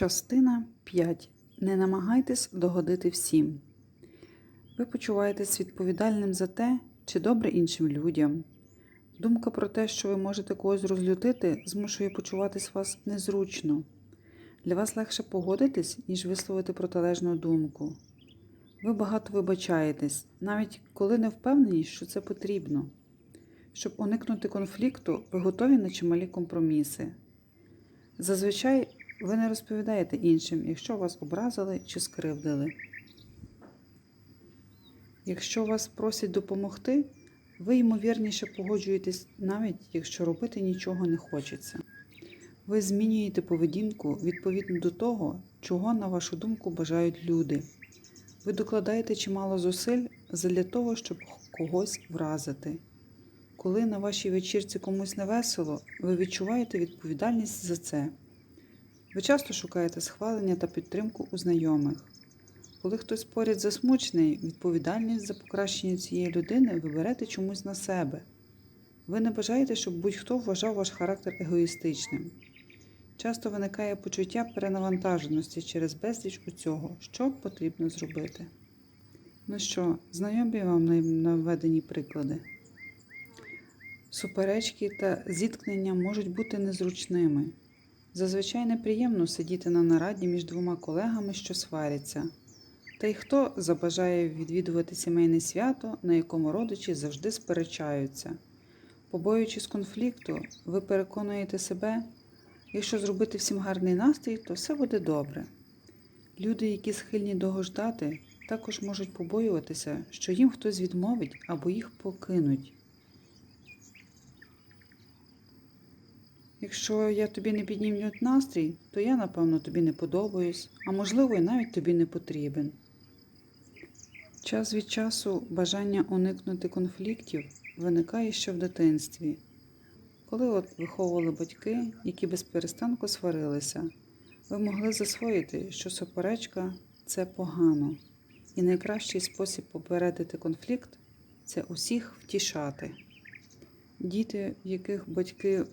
Частина 5. Не намагайтесь догодити всім. Ви почуваєтесь відповідальним за те, чи добре іншим людям. Думка про те, що ви можете когось розлютити, змушує почуватись вас незручно. Для вас легше погодитись, ніж висловити протилежну думку. Ви багато вибачаєтесь, навіть коли не впевнені, що це потрібно. Щоб уникнути конфлікту, ви готові на чималі компроміси. Зазвичай ви не розповідаєте іншим, якщо вас образили чи скривдили. Якщо вас просять допомогти, ви ймовірніше погоджуєтесь, навіть якщо робити нічого не хочеться. Ви змінюєте поведінку відповідно до того, чого, на вашу думку, бажають люди. Ви докладаєте чимало зусиль для того, щоб когось вразити. Коли на вашій вечірці комусь не весело, ви відчуваєте відповідальність за це. Ви часто шукаєте схвалення та підтримку у знайомих. Коли хтось поряд засмучений, відповідальність за покращення цієї людини ви берете чомусь на себе. Ви не бажаєте, щоб будь-хто вважав ваш характер егоїстичним. Часто виникає почуття перенавантаженості через безліч у цього, що потрібно зробити. Ну що, знайомі вам наведені приклади? Суперечки та зіткнення можуть бути незручними. Зазвичай неприємно сидіти на нараді між двома колегами, що сваряться. Та й хто забажає відвідувати сімейне свято, на якому родичі завжди сперечаються. Побоюючись конфлікту, ви переконуєте себе, якщо зробити всім гарний настрій, то все буде добре. Люди, які схильні догождати, також можуть побоюватися, що їм хтось відмовить або їх покинуть. Якщо я тобі не піднімлю настрій, то я, напевно, тобі не подобаюсь, а можливо, і навіть тобі не потрібен. Час від часу бажання уникнути конфліктів виникає ще в дитинстві, коли от виховували батьки, які без перестанку сварилися, ви могли засвоїти, що суперечка це погано, і найкращий спосіб попередити конфлікт це усіх втішати. Діти, в яких батьки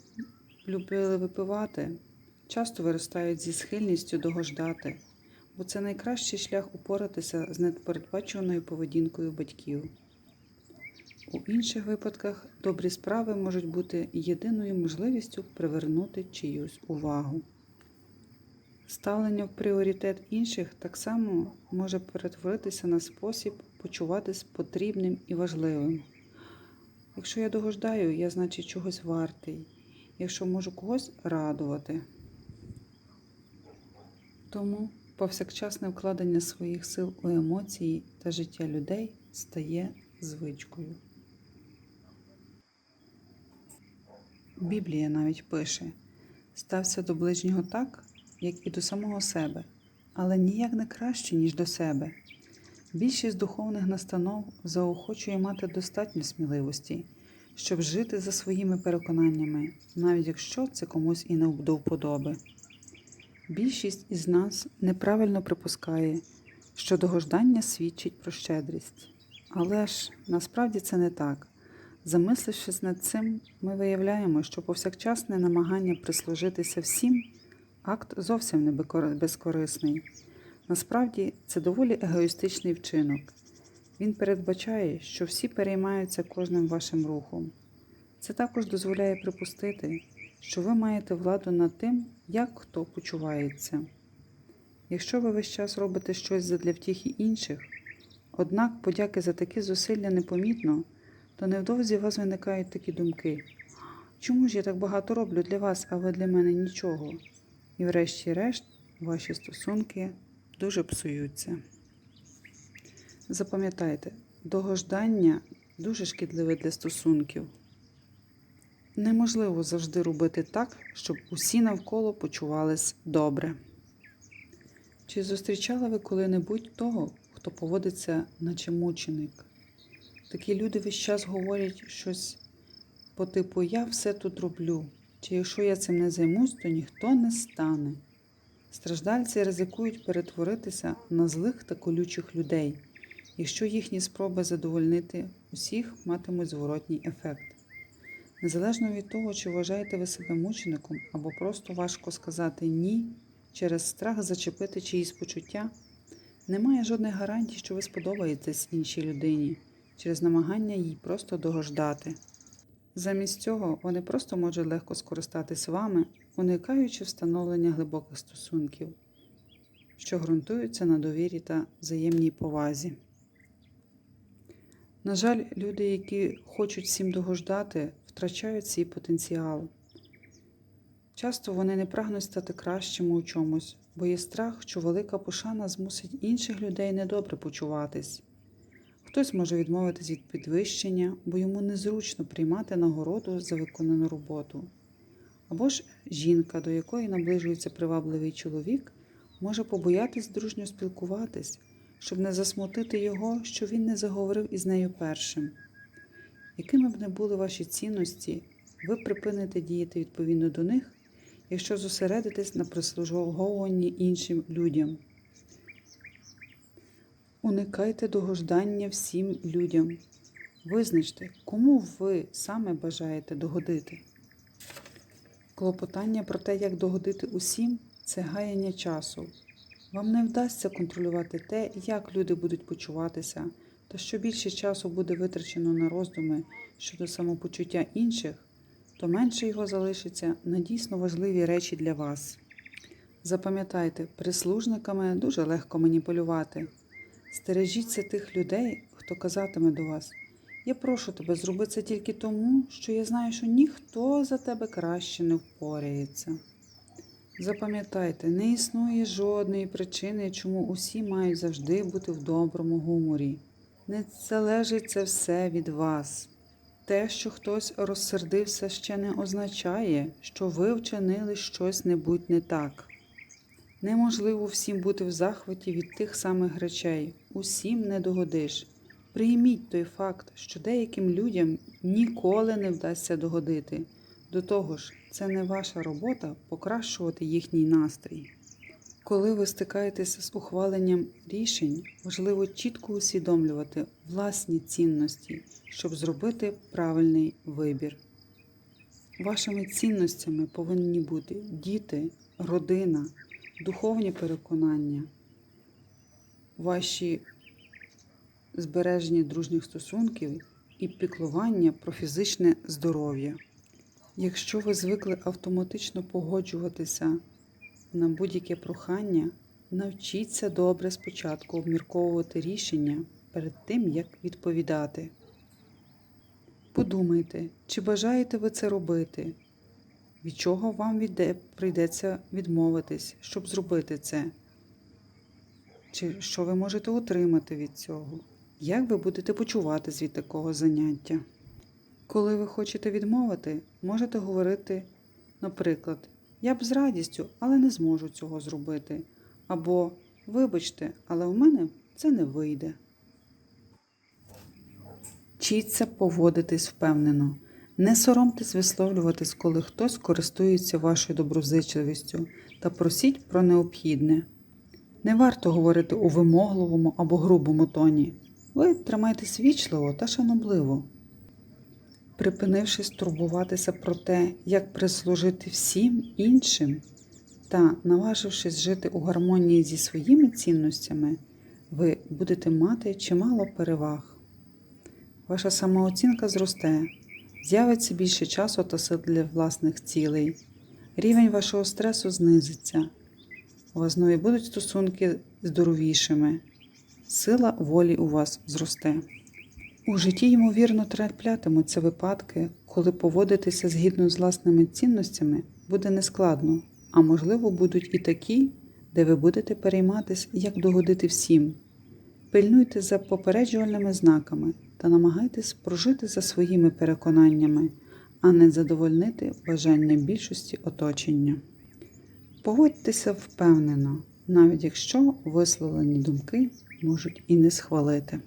любили випивати, часто виростають зі схильністю догождати, бо це найкращий шлях упоратися з непередбачуваною поведінкою батьків. У інших випадках добрі справи можуть бути єдиною можливістю привернути чиюсь увагу. Ставлення в пріоритет інших так само може перетворитися на спосіб почуватись потрібним і важливим. Якщо я догождаю, я значить чогось вартий якщо можу когось радувати. Тому повсякчасне вкладення своїх сил у емоції та життя людей стає звичкою. Біблія навіть пише: стався до ближнього так, як і до самого себе, але ніяк не краще, ніж до себе. Більшість духовних настанов заохочує мати достатньо сміливості щоб жити за своїми переконаннями, навіть якщо це комусь і не до вподоби. Більшість із нас неправильно припускає, що догождання свідчить про щедрість. Але ж насправді це не так. Замислившись над цим, ми виявляємо, що повсякчасне намагання прислужитися всім акт зовсім не безкорисний. Насправді це доволі егоїстичний вчинок. Він передбачає, що всі переймаються кожним вашим рухом. Це також дозволяє припустити, що ви маєте владу над тим, як хто почувається. Якщо ви весь час робите щось задля втіхи інших, однак подяки за такі зусилля непомітно, то невдовзі у вас виникають такі думки. Чому ж я так багато роблю для вас, а ви для мене нічого? І врешті-решт ваші стосунки дуже псуються. Запам'ятайте, догождання дуже шкідливе для стосунків. Неможливо завжди робити так, щоб усі навколо почувались добре. Чи зустрічали ви коли-небудь того, хто поводиться, наче мученик? Такі люди весь час говорять щось по типу Я все тут роблю, чи якщо я цим не займусь, то ніхто не стане. Страждальці ризикують перетворитися на злих та колючих людей якщо їхні спроби задовольнити усіх матимуть зворотній ефект. Незалежно від того, чи вважаєте ви себе мучеником або просто важко сказати ні, через страх зачепити чиїсь почуття, немає жодних гарантій, що ви сподобаєтесь іншій людині через намагання їй просто догождати. Замість цього вони просто можуть легко скористатись вами, уникаючи встановлення глибоких стосунків, що ґрунтуються на довірі та взаємній повазі. На жаль, люди, які хочуть всім догождати, втрачають свій потенціал. Часто вони не прагнуть стати кращими у чомусь, бо є страх, що велика пошана змусить інших людей недобре почуватись. Хтось може відмовитись від підвищення, бо йому незручно приймати нагороду за виконану роботу. Або ж жінка, до якої наближується привабливий чоловік, може побоятись дружньо спілкуватись, щоб не засмутити його, що він не заговорив із нею першим. Якими б не були ваші цінності, ви припините діяти відповідно до них, якщо зосередитесь на прислуговуванні іншим людям. Уникайте догождання всім людям. Визначте, кому ви саме бажаєте догодити. Клопотання про те, як догодити усім, це гаяння часу. Вам не вдасться контролювати те, як люди будуть почуватися, та що більше часу буде витрачено на роздуми щодо самопочуття інших, то менше його залишиться на дійсно важливі речі для вас. Запам'ятайте, прислужниками дуже легко маніпулювати. Стережіться тих людей, хто казатиме до вас. Я прошу тебе, зроби це тільки тому, що я знаю, що ніхто за тебе краще не впорається. Запам'ятайте, не існує жодної причини, чому усі мають завжди бути в доброму гуморі. Не залежить це все від вас. Те, що хтось розсердився, ще не означає, що ви вчинили щось небудь не так. Неможливо всім бути в захваті від тих самих речей, усім не догодиш. Прийміть той факт, що деяким людям ніколи не вдасться догодити. До того ж, це не ваша робота покращувати їхній настрій. Коли ви стикаєтеся з ухваленням рішень, важливо чітко усвідомлювати власні цінності, щоб зробити правильний вибір. Вашими цінностями повинні бути діти, родина, духовні переконання, ваші збереження дружніх стосунків і піклування про фізичне здоров'я. Якщо ви звикли автоматично погоджуватися на будь-яке прохання, навчіться добре спочатку обмірковувати рішення перед тим, як відповідати. Подумайте, чи бажаєте ви це робити, від чого вам відде, прийдеться відмовитись, щоб зробити це, чи що ви можете отримати від цього, як ви будете почуватись від такого заняття. Коли ви хочете відмовити, можете говорити, наприклад, я б з радістю, але не зможу цього зробити. Або Вибачте, але в мене це не вийде. Вчіться поводитись впевнено. Не соромтесь висловлюватись, коли хтось користується вашою доброзичливістю, та просіть про необхідне. Не варто говорити у вимогливому або грубому тоні. Ви тримайтесь вічливо та шанобливо. Припинившись турбуватися про те, як прислужити всім іншим, та наважившись жити у гармонії зі своїми цінностями, ви будете мати чимало переваг. Ваша самооцінка зросте, з'явиться більше часу та сил для власних цілей, рівень вашого стресу знизиться, у вас знову будуть стосунки здоровішими, сила волі у вас зросте. У житті, ймовірно, траплятимуться випадки, коли поводитися згідно з власними цінностями буде нескладно, а можливо, будуть і такі, де ви будете перейматися, як догодити всім. Пильнуйте за попереджувальними знаками та намагайтесь прожити за своїми переконаннями, а не задовольнити бажання більшості оточення. Поводьтеся впевнено, навіть якщо висловлені думки можуть і не схвалити.